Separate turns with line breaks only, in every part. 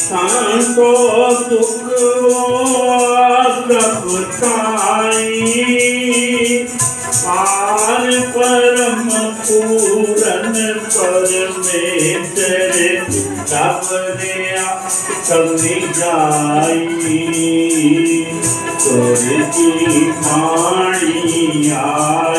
संतो दुख पार परम पूरन परमेश्वर तब दया जाई। तोर की माणिया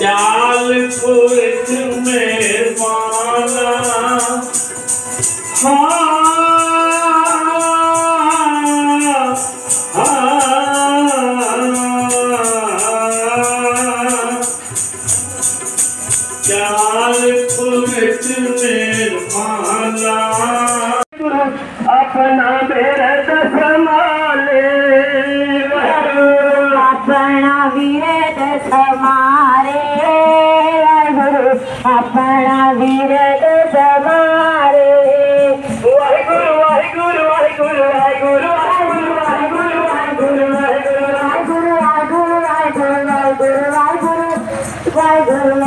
चाल पुरख में माला हाँ हाँ माला
अपना बे ಸಾಧನ